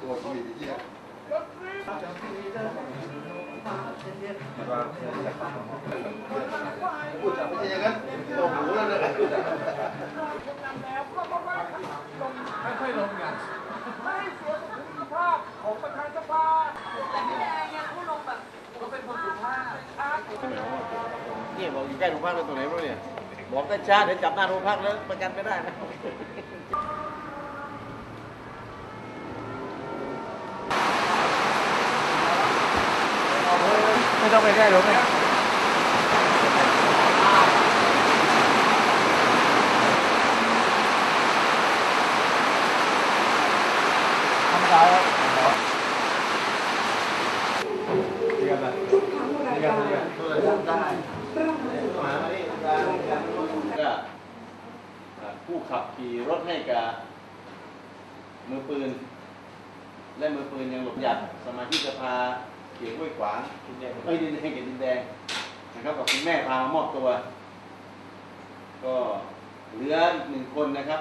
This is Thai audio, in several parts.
ตัวชีวิตที่พูดไม่ใช่อย่างนั้นโอ้โหแล้วนะค่อยๆลงกันนี่บอกอยู่ใกล้โรงพักแล้วตรงไหนไม่รู้เนี่ยบอกได้ช้าเดี๋ยวจับหน้าโรงพักแล้วประกันไม่ได้นะ ไม่ต้องไปใกล้รถเลยธรรมดาครับเรียนอะไรเรียนเรียนก็ผู้ขับขี่รถให้กับมือปืน และมือปืนยังหลบหยัดสมาชิกสภา เขียงห้วยขวางเอ้ยดินแดงเขียงดินแดงนะครับกับคุณแม่พามามอบตัว ก็เหลืออีกหนึ่งคนนะครับ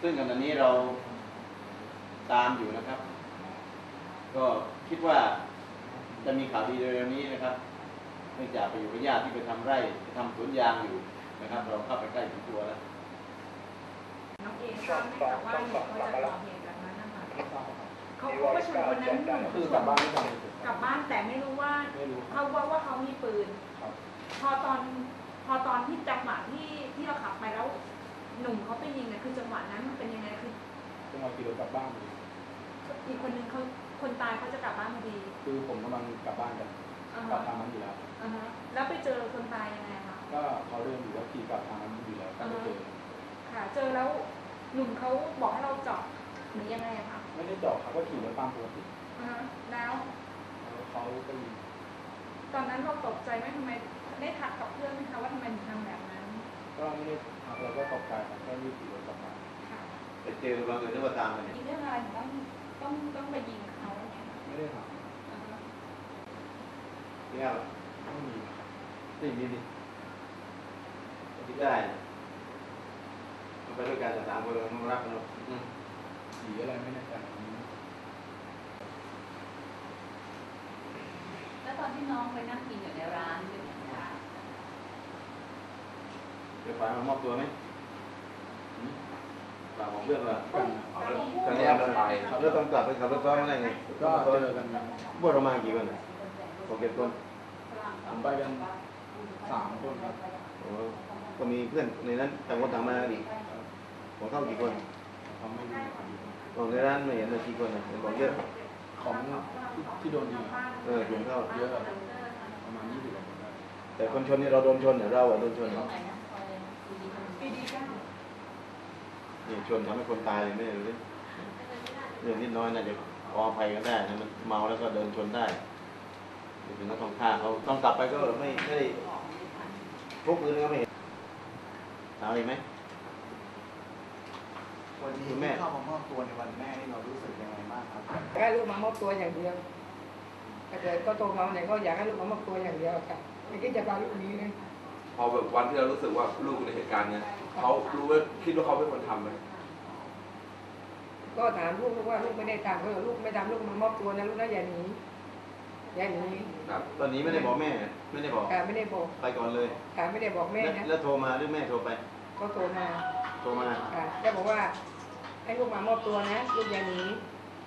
ซึ่งขณะนี้เราตามอยู่นะครับ ก็คิดว่าจะมีข่าวดีเร็วๆนี้นะครับเนื่องจากไปอยู่กับญาติที่ไปทำไร่ไปทำสวนยางอยู่นะครับ เราเข้าไปใกล้ถึงตัวแล้ว น้องเองทราบไหมคะว่าหนูเขาจะก่อเหตุแบบนั้นนะคะเขาเขาก็ชวนคนนั้นหนูคือกลับบ้านไม่ทำเลย กลับบ้านแต่ไม่รู้ว่าไม่รู้เขาว่าว่าเขามีปืนครับพอตอนพอตอนที่จังหวะที่ที่เราขับไปแล้ว หนุ่มเขาไปยิงเนี่ยคือจังหวะนั้นมันเป็นยังไงคือจังหวะขี่รถกลับบ้านพอดีอีกคนนึงเขาคนตายเขาจะกลับบ้านพอดีคือผมกำลังกลับบ้านกันอ่ากลับฮะทางนั้นอยู่แล้ว อ่าฮะแล้วไปเจอคนตายยังไงคะก็เขาเดินอยู่แล้วขี่กลับทางนั้นอยู่แล้วก็ไม่เจอค่ะ เจอแล้วหนุ่มเขาบอกให้เราจอดหรือยังไงอะคะไม่ได้จอดเขาก็ขี่รถตามปกติ อ่าฮะแล้ว แล้วเขาก็ยิง ตอนนั้นเราตกใจไหมทำไมได้ทักกับเพื่อนไหมคะว่าทำไมถึงทำแบบนั้น ก็ไม่ได้ทักเราก็ตกใจครับแค่รีบขี่รถกลับบ้านค่ะไปเจอบังเอิญนึกว่าตามมาเนี่ยอีกเรื่องอะไรถึงต้องต้องต้องไปยิงเขาเนี่ยไม่ได้ถามอ่าฮะเนี่ยไม่มีนี่มีดิคิดได้มันไปด้วยกันแต่สามคนเราต้องรักกันเนาะอืมสีอะไรไม่แน่ใจ แล้วตอนที่น้องไปนั่งกินอยู่ในร้านเป็นยังไงคะเดี๋ยวฝ่ายมามอบตัวไหมอืมฝ่ายของเพื่อนว่ากันตอนนี้เราไปขับรถต้องกลับไปขับรถซ้อนอะไรไงก็เจอกันพวกเรามากี่คนอะหกเจ็ดคนผมไปกันสามคนครับโอ้ก็มีเพื่อนในนั้นต่างคนต่างมาอีกของเข้ากี่คนเขาไม่มีครับของในร้านไม่เห็นเลยกี่คนอะเห็นบอกเยอะ ของที่ที่โดนยิงอะเออกลุ่มเข้า เยอะประมาณยี่สิบกว่าคนได้แต่คนชนนี่เราโดนชนเนี่ยเราอะโดนชนตรงไหนนะซอยอะไรนะปีดีเก้านี่ชนทำให้คนตายเลยไม่รู้เรื่องนิดน้อยนะเดี๋ยวขออภัยกันได้นะมันเมาแล้วก็เดินชนได้เดี๋ยวถึงก็ต้องฆ่าเขาต้องกลับไปก็ไม่ไม่ได้พกปืนก็ไม่เห็นเอาอีกไหม วันนี้แม่เข้ามามอบตัวในวันแม่นี่เรารู้สึกยังไงบ้างครับอยากให้ลูกมามอบตัวอย่างเดียวถ้าเกิดก็โตมาเนี่ยก็อยากให้ลูกมามอบตัวอย่างเดียวค่ะไม่คิดจะพาลูกหนี้นะพอแบบวันที่เรารู้สึกว่าลูกอยู่ในเหตุการณ์เนี้ยเขารู้ว่าคิดว่าเขาเป็นคนทำไหมก็ถามลูกว่าลูกไม่ได้ทำก็ลูกไม่ทำลูกมามอบตัวนะลูกนะอย่าหนีอย่าหนีครับตอนนี้ไม่ได้บอกแม่ ไม่ได้บอกค่ะไม่ได้บอกไปก่อนเลยค่ะไม่ได้บอกแม่แล้วนะแล้วโทรมาหรือแม่โทรไป ก็โทรมาโทร มาค่ะแล้วบอกว่าให้ลูกมามอบตัวนะลูกอย่าหนี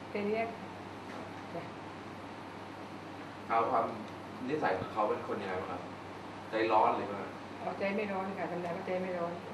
แค่นี้จ้ะเอาความนิสัยของเขาเป็นคนยังไงบ้างครับใจร้อนหรือเปล่าเอาใจไม่ร้อนค่ะทำไมก็ใจไม่ร้อนอ